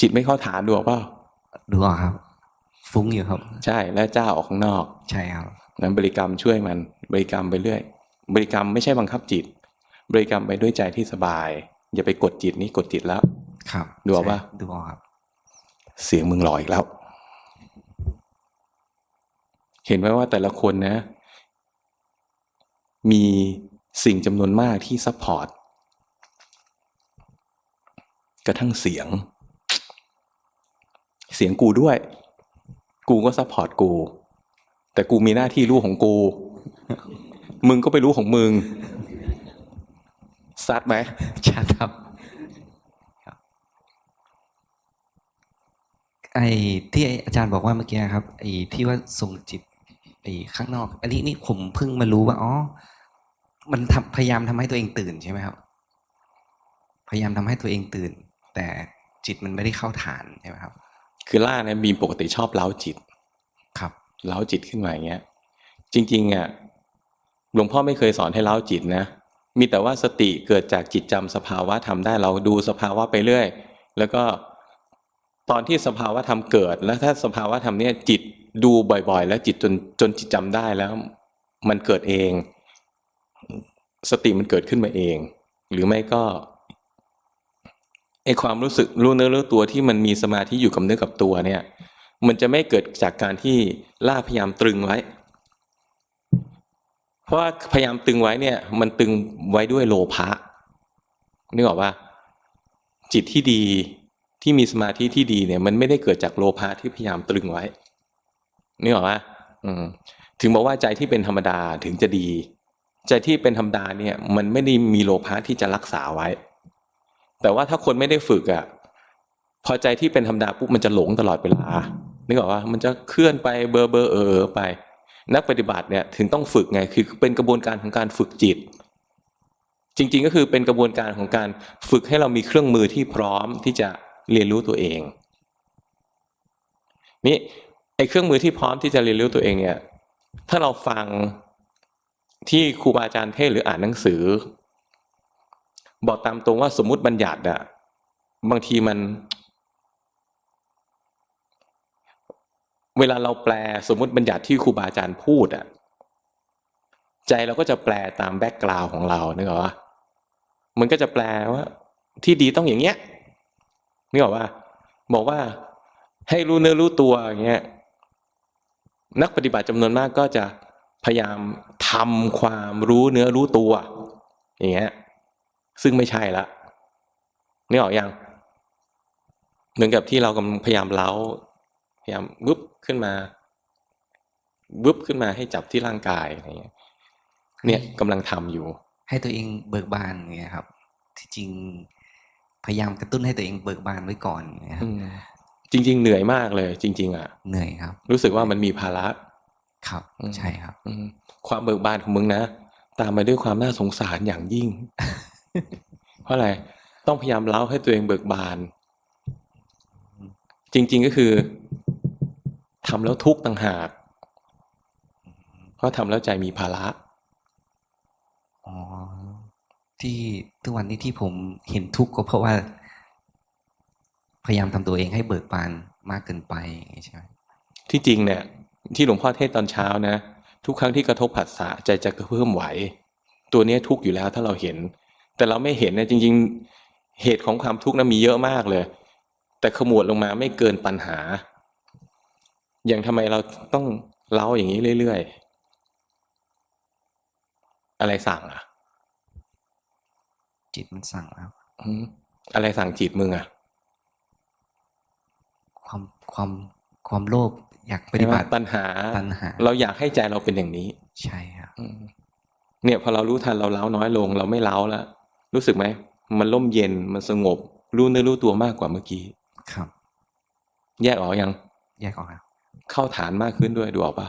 จิตไม่เข้าฐานดูออกเปล่าดูออกครับ ฟุ้งอยู่ครับ ใช่แล้วเจ้าออกข้างนอก ใช่ครับนั้นบริกรรมช่วยมัน บริกรรมไปเรื่อย บริกรรมไม่ใช่บังคับจิต บริกรรมไปด้วยใจที่สบาย อย่าไปกดจิตนี่กดจิตแล้ว ครับ ดูออกปะใช่ดูออกครับ เสียงมึงหลออีกแล้ว เห็นไหมว่าแต่ละคนนะ มีสิ่งจำนวนมากที่ซัพพอร์ตกระทั่งเสียง เสียงกูด้วย กูก็ซัพพอร์ตกู แต่กูมีหน้าที่รู้ของกู มึงก็ไปรู้ของมึง ซัดไหมชัดครับไอ้ที่อาจารย์บอกว่าเมื่อกี้ครับไอ้ที่ว่าส่งจิตไอ้ข้างนอก อันนี้นี่ผมเพิ่งมารู้ว่าอ๋อมันพยายามทำให้ตัวเองตื่นใช่ไหมครับ พยายามทำให้ตัวเองตื่น แต่จิตมันไม่ได้เข้าฐานใช่ไหมครับ คือล่าเนี่ยมีปกติชอบเล้าจิต ครับเล้าจิตขึ้นมาอย่างเงี้ย จริง ๆอะหลวงพ่อไม่เคยสอนให้เล้าจิตนะ มีแต่ว่าสติเกิดจากจิตจำสภาวะธรรมได้เราดูสภาวะไปเรื่อย แล้วก็ตอนที่สภาวะธรรมเกิด แล้วถ้าสภาวะธรรมเนี่ยจิตดูบ่อย ๆ แล้วจิตจนจนจิตจำได้แล้ว มันเกิดเอง สติมันเกิดขึ้นมาเอง หรือไม่ก็ ไอความรู้สึกรู้เนื้อรู้ตัวที่มันมีสมาธิอยู่กับเนื้อกับตัวเนี่ย มันจะไม่เกิดจากการที่ล่าพยายามตรึงไว้ เพราะว่าพยายามตึงไว้เนี่ย มันตึงไว้ด้วยโลภะนึกออกว่าจิตที่ดีที่มีสมาธิที่ดีเนี่ย มันไม่ได้เกิดจากโลภะที่พยายามตรึงไว้นึกออกว่าถึงบอกว่าใจที่เป็นธรรมดาถึงจะดี ใจที่เป็นธรรมดาเนี่ย มันไม่ได้มีโลภะที่จะรักษาไว้ แต่ว่าถ้าคนไม่ได้ฝึกอะพอใจที่เป็นธรรมดาปุ๊บมันจะหลงตลอดเวลานึกออกว่ามันจะเคลื่อนไปเบอร์เบอร์เออไป นักปฏิบัติเนี่ยถึงต้องฝึกไงคือเป็นกระบวนการของการฝึกจิต จริง ๆ ก็คือเป็นกระบวนการของการฝึกให้เรามีเครื่องมือที่พร้อมที่จะเรียนรู้ตัวเองนี่ไอ้เครื่องมือที่พร้อมที่จะเรียนรู้ตัวเองเนี่ยถ้าเราฟังที่ครูบาอาจารย์เทศหรืออ่านหนังสือ บอกตามตรงว่าสมมุติบัญญัติอะบางทีมัน เวลาเราแปลสมมุติบัญญัติที่ครูบาอาจารย์พูดอะใจเราก็จะแปลตามแบ็กกราวของเรานึกออกปะมันก็จะแปลว่า ที่ดีต้องอย่างเงี้ยนึกออกว่า บอกว่าให้รู้เนื้อรู้ตัวอย่างเงี้ยนักปฏิบัติจำนวนมากก็จะพยายามทำความรู้เนื้อรู้ตัว อย่างเงี้ย ซึ่งไม่ใช่ละนึกออกยังเหมือนกับที่เรากำลังพยายามเล้าพยายามวุบขึ้นมาวุบขึ้นมาให้จับที่ร่างกายอะไรเงี้ยเนี่ยกำลังทำอยู่ ให้ตัวเองเบิกบานอย่างเงี้ยครับ ที่จริงพยายามกระตุ้นให้ตัวเองเบิกบานไว้ก่อนอย่างเงี้ยครับอืมจริง ๆ เหนื่อยมากเลย จริง ๆอะเหนื่อยครับ รู้สึกว่ามันมีภาระครับอืมใช่ครับอืมความเบิกบานของมึงนะ ตามมาด้วยความน่าสงสารอย่างยิ่ง เพราะอะไรต้องพยายามเล้าให้ตัวเองเบิกบาน จริง ๆก็คือทำแล้วทุกข์ต่างหาก เพราะทำแล้วใจมีภาระอ๋อที่ทุกวันนี้ที่ผมเห็นทุกข์ก็เพราะว่า พยายามทำตัวเองให้เบิกบานมากเกินไปอย่างงี้ใช่ไหมที่จริงเนี่ย ที่หลวงพ่อเทศน์ตอนเช้านะ ทุกครั้งที่กระทบผัสสะใจจะเพิ่มไหว ตัวเนี้ยทุกข์อยู่แล้วถ้าเราเห็น แต่เราไม่เห็นเนี่ยจริง ๆ เหตุของความทุกข์นั้นมีเยอะมากเลย แต่ขมวดลงมาไม่เกินปัญหา อย่างทำไมเราต้องเล่าอย่างนี้เรื่อยๆ อะไรสั่งอะ จิตมันสั่งแล้วอืมอะไรสั่งจิตมึงอะ ความความความโลภอยากปฏิบัติปัญหาตัณหาเราอยากให้ใจเราเป็นอย่างนี้ ใช่ครับอืมเนี่ยพอเรารู้ทันเราเล้าน้อยลง เราไม่เล้าแล้ว รู้สึกไหม มันร่มเย็นมันสงบ รู้เนื้อรู้ตัวมากกว่าเมื่อกี้ ครับ แยกออกยัง แยกออกครับ เข้าฐานมากขึ้นด้วยดูออกปะ